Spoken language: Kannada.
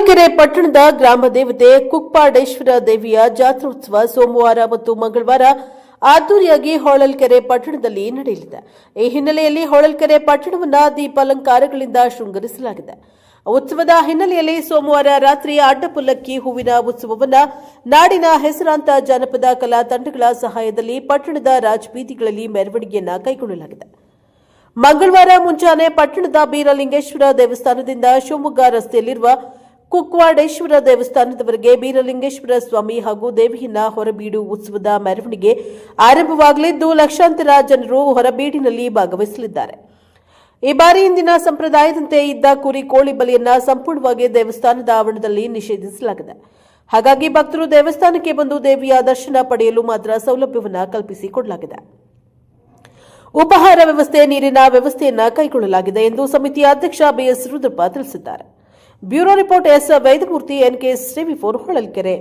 ಹೊಳಲ್ಕೆರೆ ಪಟ್ಟಣದ ಗ್ರಾಮ ದೇವತೆ ಕುಕ್ಪಾಡೇಶ್ವರ ದೇವಿಯ ಜಾತ್ರೋತ್ಸವ ಸೋಮವಾರ ಮತ್ತು ಮಂಗಳವಾರ ಅದ್ದೂರಿಯಾಗಿ ಹೊಳಲ್ಕೆರೆ ಪಟ್ಟಣದಲ್ಲಿ ನಡೆಯಲಿದೆ. ಈ ಹಿನ್ನೆಲೆಯಲ್ಲಿ ಹೊಳಲ್ಕೆರೆ ಪಟ್ಟಣವನ್ನ ದೀಪಾಲಂಕಾರಗಳಿಂದ ಶೃಂಗರಿಸಲಾಗಿದೆ. ಉತ್ಸವದ ಹಿನ್ನೆಲೆಯಲ್ಲಿ ಸೋಮವಾರ ರಾತ್ರಿ ಅಡ್ಡಪುಲ್ಲಕ್ಕಿ ಹೂವಿನ ಉತ್ಸವವನ್ನ ನಾಡಿನ ಹೆಸರಾಂತ ಜನಪದ ಕಲಾ ತಂಡಗಳ ಸಹಾಯದಲ್ಲಿ ಪಟ್ಟಣದ ರಾಜಬೀದಿಗಳಲ್ಲಿ ಮೆರವಣಿಗೆಯನ್ನ ಕೈಗೊಳ್ಳಲಾಗಿದೆ. ಮಂಗಳವಾರ ಮುಂಜಾನೆ ಪಟ್ಟಣದ ಬೀರಲಿಂಗೇಶ್ವರ ದೇವಸ್ಥಾನದಿಂದ ಶಿವಮೊಗ್ಗ ರಸ್ತೆಯಲ್ಲಿರುವ ಕುಕ್ವಾಡೇಶ್ವರ ದೇವಸ್ಥಾನದವರೆಗೆ ಬೀರಲಿಂಗೇಶ್ವರ ಸ್ವಾಮಿ ಹಾಗೂ ದೇವಿಯನ್ನ ಹೊರಬೀಡು ಉತ್ಸವದ ಮೆರವಣಿಗೆ ಆರಂಭವಾಗಲಿದ್ದು ಲಕ್ಷಾಂತರ ಜನರು ಹೊರಬೀಡಿನಲ್ಲಿ ಭಾಗವಹಿಸಲಿದ್ದಾರೆ. ಈ ಬಾರಿ ಇಂದಿನ ಸಂಪ್ರದಾಯದಂತೆ ಇದ್ದ ಕುರಿ ಕೋಳಿ ಬಲಿಯನ್ನ ಸಂಪೂರ್ಣವಾಗಿ ದೇವಸ್ಥಾನದ ಆವರಣದಲ್ಲಿ ನಿಷೇಧಿಸಲಾಗಿದೆ. ಹಾಗಾಗಿ ಭಕ್ತರು ದೇವಸ್ಥಾನಕ್ಕೆ ಬಂದು ದೇವಿಯ ದರ್ಶನ ಪಡೆಯಲು ಮಾತ್ರ ಸೌಲಭ್ಯವನ್ನು ಕಲ್ಪಿಸಿಕೊಡಲಾಗಿದೆ ಉಪಹಾರ ವ್ಯವಸ್ಥೆ, ನೀರಿನ ವ್ಯವಸ್ಥೆಯನ್ನ ಕೈಗೊಳ್ಳಲಾಗಿದೆ ಎಂದು ಸಮಿತಿಯ ಅಧ್ಯಕ್ಷ ಬಿಎಸ್ ರುದ್ರಪ್ಪ ತಿಳಿಸಿದ್ದಾರೆ. Bureau report S Vaidyamurthy N K four Holalkere